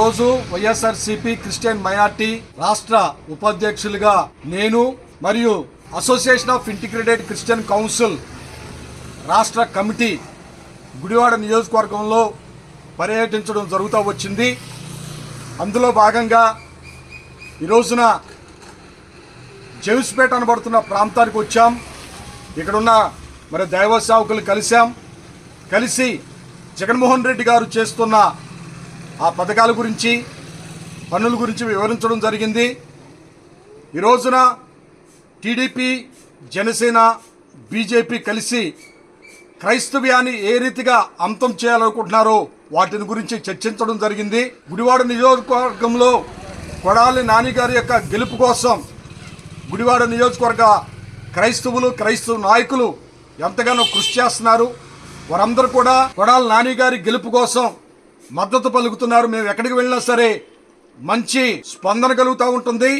ఈరోజు YSRCP Christian minority రాష్ట్ర ఉపాధ్యక్షులుగా నేను మరియు association of integrated Christian council రాష్ట్ర కమిటీ గుడివాడ నియోజకవర్గంలో పర్యటించడం జరుగుతూ వచ్చింది. అందులో భాగంగా ఈరోజున జెవిస్పేట అనబడుతున్న ప్రాంతానికి వచ్చాం. ఇక్కడున్న మరి దైవ సేవకులు కలిశాం. కలిసి జగన్మోహన్ రెడ్డి గారు చేస్తున్న ఆ పథకాల గురించి పన్నుల గురించి వివరించడం జరిగింది. ఈ రోజున టీడీపీ జనసేన బీజేపీ కలిసి క్రైస్తవ్యాన్ని ఏ రీతిగా అంతం చేయాలనుకుంటున్నారో వాటిని గురించి చర్చించడం జరిగింది. గుడివాడ నియోజకవర్గంలో కొడాలి నాని గారి యొక్క గెలుపు కోసం గుడివాడ నియోజకవర్గ క్రైస్తవులు క్రైస్తవ నాయకులు ఎంతగానో కృషి చేస్తున్నారు. వారందరూ కూడా కొడాలి నాని గారి గెలుపు కోసం మద్దతు పలుకుతున్నారు. మేము ఎక్కడికి వెళ్ళినా సరే మంచి స్పందన కలుగుతూ ఉంటుంది.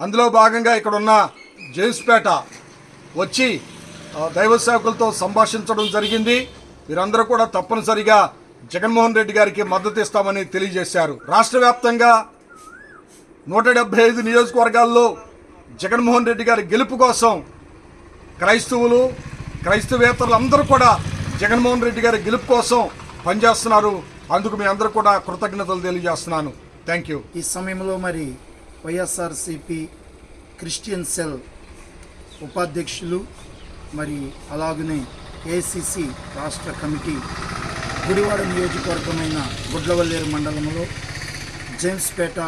అందులో భాగంగా ఇక్కడ ఉన్న జేమ్స్పేట వచ్చి దైవ సేవకులతో సంభాషించడం జరిగింది. వీరందరూ కూడా తప్పనిసరిగా జగన్మోహన్ రెడ్డి గారికి మద్దతు ఇస్తామని తెలియజేశారు. రాష్ట్ర వ్యాప్తంగా నూట డెబ్బై ఐదు నియోజకవర్గాల్లో జగన్మోహన్ రెడ్డి గారి గెలుపు కోసం క్రైస్తవులు క్రైస్తవేతరులు అందరూ కూడా జగన్మోహన్ రెడ్డి గారి గెలుపు కోసం పనిచేస్తున్నారు. అందుకు మీ అందరూ కూడా కృతజ్ఞతలు తెలియజేస్తున్నాను. థ్యాంక్ యూ ఈ సమయంలో మరి వైఎస్ఆర్సిపి క్రిస్టియన్ సెల్ ఉపాధ్యక్షులు మరి అలాగనే ఏసీసీ రాష్ట్ర కమిటీ గుడివాడ నియోజకవర్గమైన గుడ్లవల్లేరు మండలంలో జేమ్స్పేట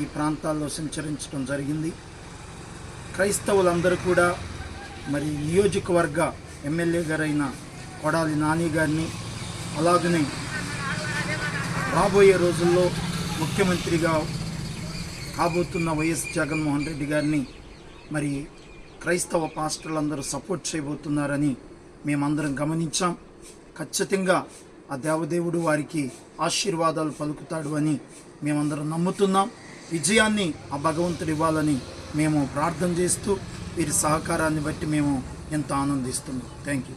ఈ ప్రాంతాల్లో సంచరించడం జరిగింది. క్రైస్తవులందరూ కూడా మరి నియోజకవర్గ ఎమ్మెల్యే గారైన కొడాలి నాని గారిని అలాగనే రాబోయే రోజుల్లో ముఖ్యమంత్రిగా కాబోతున్న వైఎస్ జగన్మోహన్ రెడ్డి గారిని మరి క్రైస్తవ పాస్టర్లందరూ సపోర్ట్ చేయబోతున్నారని మేమందరం గమనించాం. ఖచ్చితంగా ఆ దేవదేవుడు వారికి ఆశీర్వాదాలు పలుకుతాడు అని మేమందరం నమ్ముతున్నాం. విజయాన్ని ఆ భగవంతుడు ఇవ్వాలని మేము ప్రార్థన చేస్తూ వీరి సహకారాన్ని బట్టి మేము ఎంతో ఆనందిస్తున్నాం. Thank you